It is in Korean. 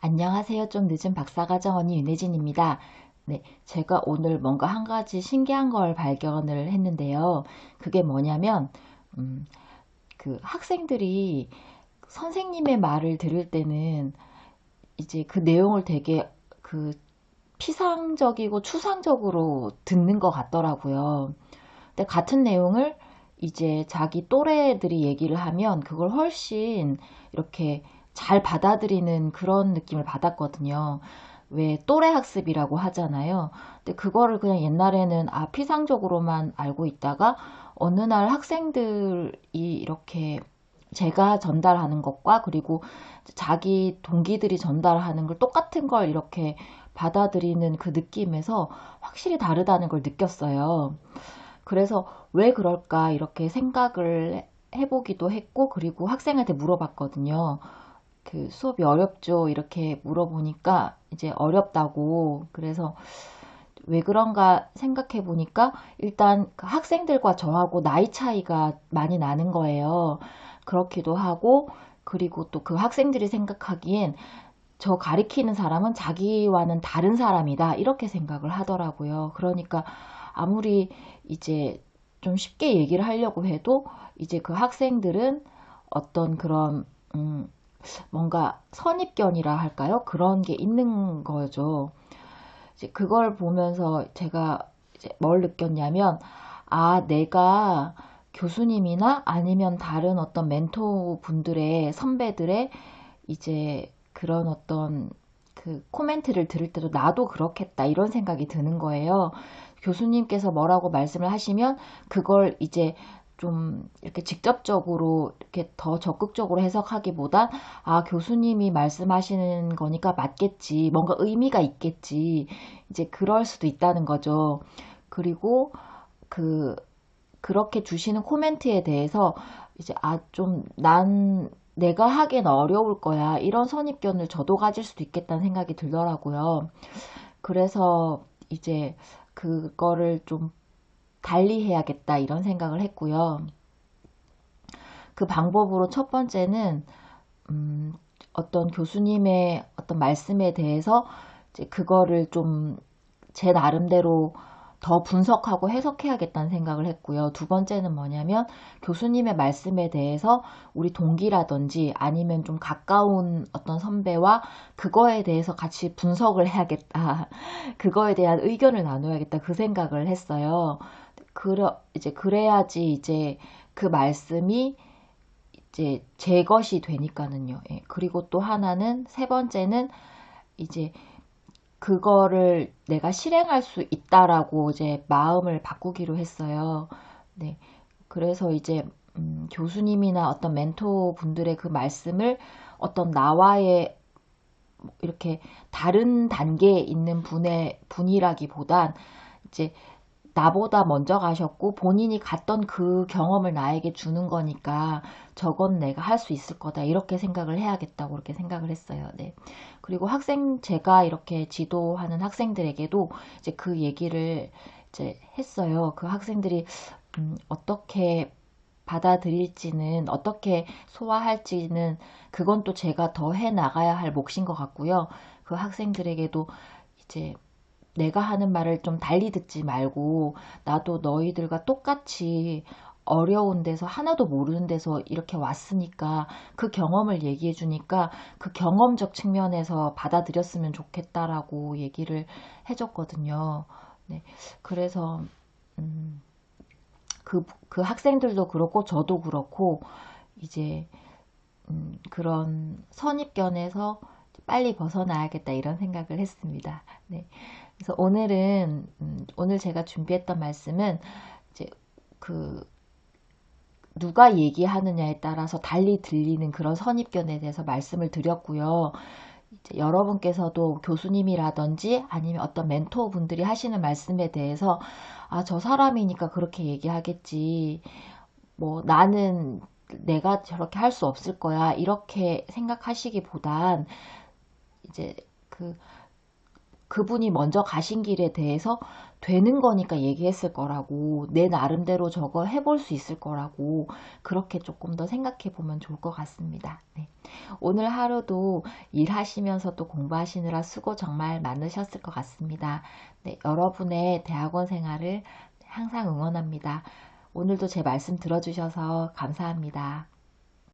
안녕하세요. 좀 늦은 박사과정 언니 윤혜진입니다. 네, 제가 오늘 뭔가 한 가지 신기한 걸 발견을 했는데요. 그게 뭐냐면, 음, 그 학생들이 선생님의 말을 들을 때는 이제 그 내용을 되게 그 피상적이고 추상적으로 듣는 것 같더라고요. 근데 같은 내용을 이제 자기 또래들이 얘기를 하면 그걸 훨씬 이렇게 잘 받아들이는 그런 느낌을 받았거든요. 왜 또래 학습이라고 하잖아요. 근데 그거를 그냥 옛날에는 아 피상적으로만 알고 있다가 어느 날 학생들이 이렇게 제가 전달하는 것과 그리고 자기 동기들이 전달하는 걸 똑같은 걸 이렇게 받아들이는 그 느낌에서 확실히 다르다는 걸 느꼈어요. 그래서 왜 그럴까 이렇게 생각을 해보기도 했고 그리고 학생한테 물어봤거든요. 그 수업이 어렵죠. 이렇게 물어보니까 이제 어렵다고. 그래서 왜 그런가 생각해 보니까 일단 그 학생들과 저하고 나이 차이가 많이 나는 거예요. 그렇기도 하고 그리고 또 그 학생들이 생각하기엔 저 가리키는 사람은 자기와는 다른 사람이다. 이렇게 생각을 하더라고요. 그러니까 아무리 이제 좀 쉽게 얘기를 하려고 해도 이제 그 학생들은 어떤 그런 음 뭔가 선입견이라 할까요? 그런 게 있는 거죠. 이제 그걸 보면서 제가 이제 뭘 느꼈냐면, 아, 내가 교수님이나 아니면 다른 어떤 멘토 분들의 선배들의 이제 그런 어떤 그 코멘트를 들을 때도 나도 그렇겠다 이런 생각이 드는 거예요. 교수님께서 뭐라고 말씀을 하시면 그걸 이제 좀 이렇게 직접적으로 이렇게 더 적극적으로 해석하기보다 아 교수님이 말씀하시는 거니까 맞겠지 뭔가 의미가 있겠지 이제 그럴 수도 있다는 거죠. 그리고 그 그렇게 주시는 코멘트에 대해서 이제 아 좀 난 내가 하기엔 어려울 거야 이런 선입견을 저도 가질 수도 있겠다는 생각이 들더라고요. 그래서 이제 그거를 좀 달리해야겠다 이런 생각을 했고요. 그 방법으로 첫 번째는 음, 어떤 교수님의 어떤 말씀에 대해서 이제 그거를 좀 제 나름대로 더 분석하고 해석해야겠다는 생각을 했고요. 두 번째는 뭐냐면 교수님의 말씀에 대해서 우리 동기라든지 아니면 좀 가까운 어떤 선배와 그거에 대해서 같이 분석을 해야겠다. 그거에 대한 의견을 나눠야겠다. 그 생각을 했어요. 그래, 이제 그래야지 이제 그 말씀이 이제 제 것이 되니까는요. 예. 그리고 또 하나는 세 번째는 이제 그거를 내가 실행할 수 있다라고 이제 마음을 바꾸기로 했어요. 네. 그래서 이제 음, 교수님이나 어떤 멘토 분들의 그 말씀을 어떤 나와의 이렇게 다른 단계에 있는 분의 분이라기보단 이제 나보다 먼저 가셨고 본인이 갔던 그 경험을 나에게 주는 거니까 저건 내가 할 수 있을 거다 이렇게 생각을 해야겠다고 그렇게 생각을 했어요. 네. 그리고 학생 제가 이렇게 지도하는 학생들에게도 이제 그 얘기를 이제 했어요. 그 학생들이 음, 어떻게 받아들일지는 어떻게 소화할지는 그건 또 제가 더 해 나가야 할 몫인 것 같고요. 그 학생들에게도 이제 내가 하는 말을 좀 달리 듣지 말고 나도 너희들과 똑같이 어려운 데서 하나도 모르는 데서 이렇게 왔으니까 그 경험을 얘기해 주니까 그 경험적 측면에서 받아들였으면 좋겠다라고 얘기를 해줬거든요. 네. 그래서, 음, 그, 그 학생들도 그렇고 저도 그렇고 이제, 음, 그런 선입견에서 빨리 벗어나야겠다 이런 생각을 했습니다. 네. 그래서 오늘은 음, 오늘 제가 준비했던 말씀은 이제 그 누가 얘기하느냐에 따라서 달리 들리는 그런 선입견에 대해서 말씀을 드렸고요. 여러분께서도 교수님이라든지 아니면 어떤 멘토 분들이 하시는 말씀에 대해서 아, 저 사람이니까 그렇게 얘기하겠지. 뭐 나는 내가 저렇게 할 수 없을 거야. 이렇게 생각하시기보단 이제 그 그분이 먼저 가신 길에 대해서 되는 거니까 얘기했을 거라고 내 나름대로 저거 해볼 수 있을 거라고 그렇게 조금 더 생각해 보면 좋을 것 같습니다. 네. 오늘 하루도 일하시면서 또 공부하시느라 수고 정말 많으셨을 것 같습니다. 네, 여러분의 대학원 생활을 항상 응원합니다. 오늘도 제 말씀 들어주셔서 감사합니다.